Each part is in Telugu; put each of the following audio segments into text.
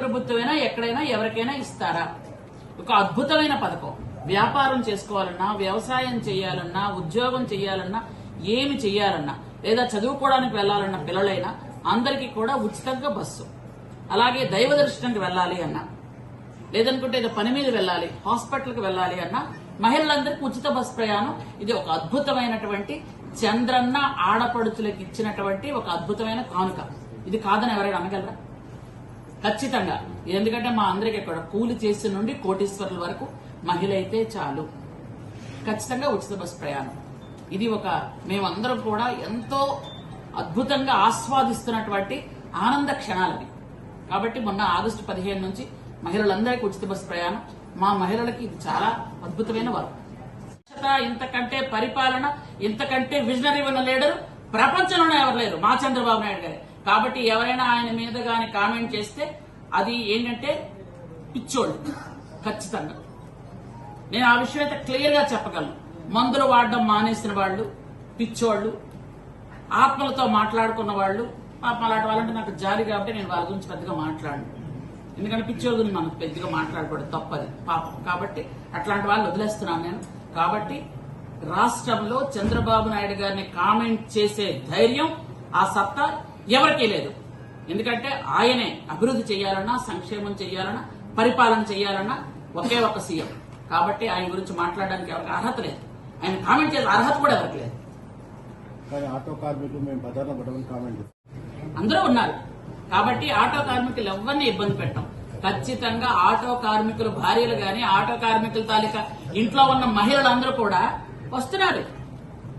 ప్రభుత్వమైనా ఎక్కడైనా ఎవరికైనా ఇస్తారా? ఒక అద్భుతమైన పథకం. వ్యాపారం చేసుకోవాలన్నా వ్యవసాయం చేయాలన్నా ఉద్యోగం చేయాలన్నా ఏమి చేయాలన్నా లేదా చదువుకోవడానికి వెళ్ళాలన్న పిల్లలైనా అందరికీ కూడా ఉచితంగా బస్సు. అలాగే దైవ దర్శనంకి వెళ్ళాలి అన్నా లేదనుకుంటే ఏదో పని మీద వెళ్ళాలి హాస్పిటల్కి వెళ్ళాలి అన్నా మహిళలందరికీ ఉచిత బస్సు ప్రయాణం ఇది ఒక అద్భుతమైనటువంటి చంద్రన్న ఆడపడుచులకు ఇచ్చినటువంటి ఒక అద్భుతమైన కానుక. ఇది కాదని ఎవరైనా అనగలరా? ఖచ్చితంగా. ఎందుకంటే మా అందరికి ఇక్కడ కూలి చేసి నుండి కోటీశ్వరుల వరకు మహిళ అయితే చాలు. ఖచ్చితంగా ఉచిత బస్ ప్రయాణం. ఇది ఒక మేమందరం కూడా ఎంతో అద్భుతంగా ఆస్వాదిస్తున్నటువంటి ఆనంద క్షణాలవి కాబట్టి మొన్న ఆగస్టు పదిహేను నుంచి మహిళలందరికీ ఉచిత బస్ ప్రయాణం. మా మహిళలకి ఇది చాలా అద్భుతమైన వరం. స్వచ్ఛత, ఇంతకంటే పరిపాలన ఇంతకంటే విజనరీ ఉన్న లీడర్ ప్రపంచంలోనే ఎవరు లేరు. మా చంద్రబాబు నాయుడు గారే. కాబట్టి ఎవరైనా ఆయన మీద గాని కామెంట్ చేస్తే అది ఏంటంటే పిచ్చోళ్ళు ఖచ్చితంగా. నేను ఆ విషయం అయితే క్లియర్గా చెప్పగలను. మందులు వాడడం మానేసిన వాళ్ళు పిచ్చోళ్ళు ఆత్మలతో మాట్లాడుకున్న వాళ్ళు పాపం అలాంటి వాళ్ళంటే నాకు జాలి కాబట్టి నేను వాళ్ళ గురించి పెద్దగా మాట్లాడను. ఎందుకంటే పిచ్చోళ్ళ గురించి పెద్దగా మాట్లాడకూడదు తప్పది పాపం. కాబట్టి అట్లాంటి వాళ్ళు వదిలేస్తున్నాను నేను. కాబట్టి రాష్ట్రంలో చంద్రబాబు నాయుడు గారిని కామెంట్ చేసే ధైర్యం ఆ సత్తా ఎవరికీ లేదు. ఎందుకంటే ఆయనే అభివృద్ధి చేయాలన్నా సంక్షేమం చేయాలన్నా పరిపాలన చేయాలన్నా ఒకే ఒక సీఎం. కాబట్టి ఆయన గురించి మాట్లాడడానికి ఎవరికి అర్హత లేదు. ఆయన కామెంట్ చేసే అర్హత కూడా ఎవరికి లేదు. ఆటో కార్మికులు మేము కామెంట్ అందరూ ఉన్నారు. కాబట్టి ఆటో కార్మికులు ఎవరిని ఇబ్బంది పెట్టాం? ఖచ్చితంగా ఆటో కార్మికుల భార్యలు గాని ఆటో కార్మికుల తాలూకా ఇంట్లో ఉన్న మహిళలందరూ కూడా వస్తున్నారు.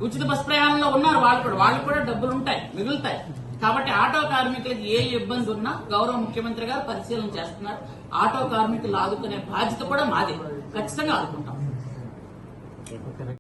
ఉచిత బస్ ప్రయాణంలో ఉన్నారు వాళ్ళు కూడా. వాళ్ళకి కూడా డబ్బులు ఉంటాయి మిగులుతాయి. కాబట్టి ఆటో కార్మికులకు ఏ ఇబ్బంది ఉన్నా గౌరవ ముఖ్యమంత్రి గారు పరిశీలన చేస్తున్నారు. ఆటో కార్మికులు ఆదుకునే బాధ్యత కూడా మాదే. ఖచ్చితంగా ఆదుకుంటాం.